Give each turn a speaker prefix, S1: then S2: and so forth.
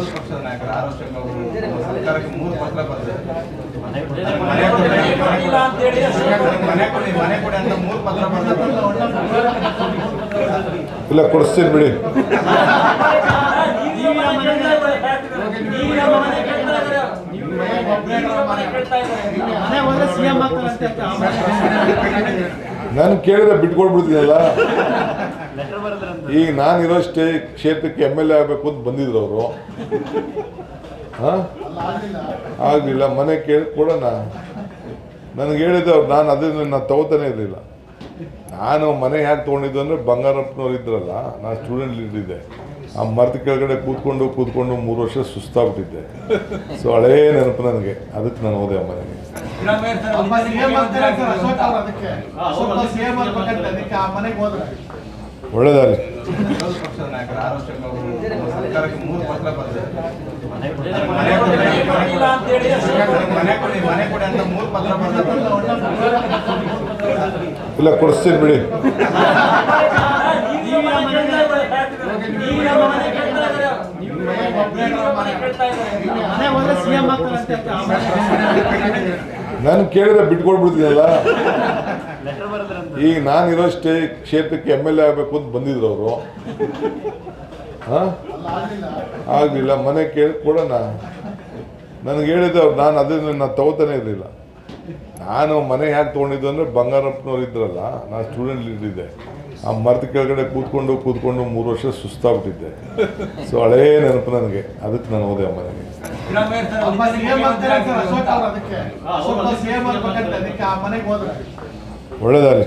S1: ವಿರೋಧ ಪಕ್ಷದ ನಾಯಕರು ಆರ್ ಅಶೋಕ್ ಅವರು ಸರ್ಕಾರಕ್ಕೆ ಮೂರು ಪತ್ರ ಬರೆದಿದ್ದಾರೆ. ಮನೆ ಕೊಡಿ ಮನೆ ಕೊಡಿ ಅಂತ ಮೂರು ಪತ್ರ ಬರ್ತದೆ
S2: ಇಲ್ಲ ಕೊಡಿಸ್ತೀನಿ ಬಿಡಿ. ನಾನು ಕೇಳಿದ್ರೆ ಬಿಟ್ಕೊಡ್ಬಿಡ್ತೀನಲ್ಲ. ಈಗ ನಾನಿರೋ ಸ್ಟೇ ಕ್ಷೇತ್ರಕ್ಕೆ ಎಂ ಎಲ್ ಎ ಆಗಬೇಕು ಅಂತ ಬಂದಿದ್ರು ಅವರು ಆಗಲಿಲ್ಲ. ಮನೆ ಕೇಳಿ ಕೊಡೋಣ. ನನಗೆ ಹೇಳಿದ್ದೆ ಅವ್ರು ನಾನು ಅದನ್ನ ನಾನು ತಗೋತಾನೆ ಇರಲಿಲ್ಲ. ನಾನು ಮನೆ ಯಾಕೆ ತೊಗೊಂಡಿದ್ದು ಅಂದರೆ ಬಂಗಾರಪ್ಪನವ್ರು ಇದ್ರಲ್ಲ ನಾನು ಸ್ಟೂಡೆಂಟ್ ಲೀಡರ್ ಇದ್ದೆ. ಆ ಮರದ ಕೆಳಗಡೆ ಕೂತ್ಕೊಂಡು ಕೂತ್ಕೊಂಡು ಮೂರು ವರ್ಷ ಸುಸ್ತಾಗ್ಬಿಟ್ಟಿದ್ದೆ. ಸೊ ಹಳೇ ನೆನಪು ನನಗೆ. ಅದಕ್ಕೆ ನಾನು ಹೋದೆ ಆ ಮನೆಗೆ.
S1: ಬರೆದಿದ್ದಾರೆ
S2: ಇಲ್ಲ ಕೊಡಿಸ್ತೀನಿ ಬಿಡಿ. ನಾನು ಕೇಳಿದ್ರೆ ಬಿಟ್ಕೊಡ್ಬಿಡ್ತೀನಲ್ಲ. ಈಗ ನಾನಿರೋ ಸ್ಟೇ ಕ್ಷೇತ್ರಕ್ಕೆ ಎಂ ಎಲ್ ಎ ಆಗಬೇಕು ಅಂತ ಬಂದಿದ್ರು ಅವರು. ಆಗಲಿಲ್ಲ. ಮನೆ ಕೇಳಿ ಕೊಡೋಣ. ನನಗೆ ಹೇಳಿದ್ದೆ ಅವ್ರು ನಾನು ಅದನ್ನ ನಾನು ತಗೋತಾನೆ ಇರಲಿಲ್ಲ. ನಾನು ಮನೆ ಯಾಕೆ ತೊಗೊಂಡಿದ್ದು ಅಂದರೆ ಬಂಗಾರಪ್ಪನವ್ರು ಇದ್ರಲ್ಲ ನಾನು ಸ್ಟೂಡೆಂಟ್ ಇದ್ದಿದ್ದೆ ಇದ್ದೆ. ಆ ಮರದ ಕೆಳಗಡೆ ಕೂತ್ಕೊಂಡು ಕೂತ್ಕೊಂಡು ಮೂರು ವರ್ಷ ಸುಸ್ತಾಗ್ಬಿಟ್ಟಿದ್ದೆ. ಸೊ ಹಳೇ ನೆನಪು ನನಗೆ. ಅದಕ್ಕೆ ನಾನು ಹೋದೆ ಆ ಮನೆಗೆ. ಒಳ್ಳೆದಾಗಲಿ.